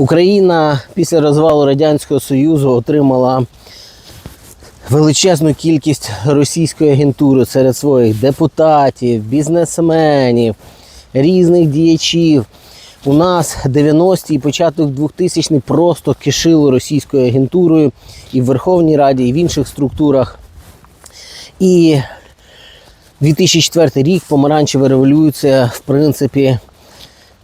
Україна після розвалу Радянського Союзу отримала величезну кількість російської агентури серед своїх депутатів, бізнесменів, різних діячів. У нас 90-ті і початок 2000-х просто кишило російською агентурою і в Верховній Раді, і в інших структурах. І 2004 рік помаранчева революція, в принципі,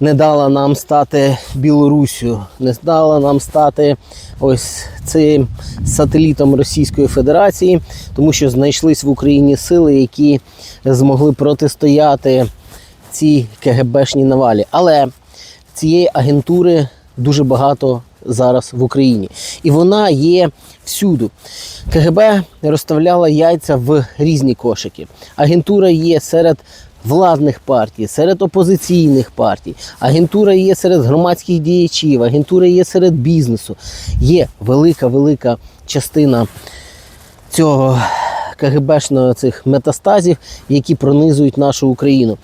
не дала нам стати Білоруссю, не дала нам стати ось цим сателітом Російської Федерації, тому що знайшлись в Україні сили, які змогли протистояти цій КГБшній навалі. Але цієї агентури дуже багато зараз в Україні. І вона є всюду. КГБ розставляла яйця в різні кошики. Агентура є серед владних партій, серед опозиційних партій, агентура є серед громадських діячів, агентура є серед бізнесу. Є велика, велика частина цього КГБшного цих метастазів, які пронизують нашу Україну.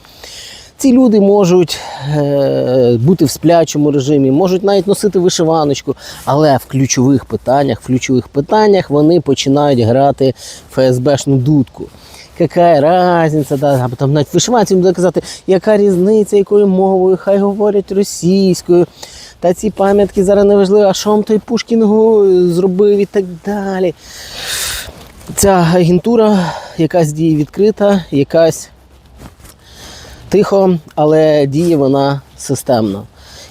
Ці люди можуть е, бути в сплячому режимі, можуть навіть носити вишиваночку, але в ключових питаннях, в ключових питаннях вони починають грати ФСБшну дудку. Яка різниця, да, або там навіть вишиванці буде казати, яка різниця, якою мовою, хай говорять російською. Та ці пам'ятки зараз не важливо, а що вам той Пушкін зробив і так далі. Ця агентура якась діє відкрита, якась тихо, але діє вона системно.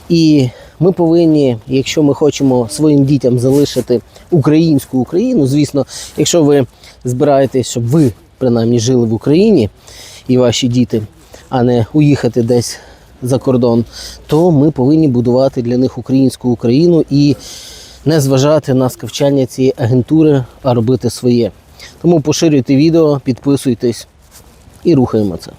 І ми повинні, якщо ми хочемо своїм дітям залишити українську Україну, звісно, якщо ви збираєтесь, щоб ви принаймні жили в Україні і ваші діти, а не уїхати десь за кордон, то ми повинні будувати для них українську Україну і не зважати на скавчання цієї агентури, а робити своє. Тому поширюйте відео, підписуйтесь і рухаємо це.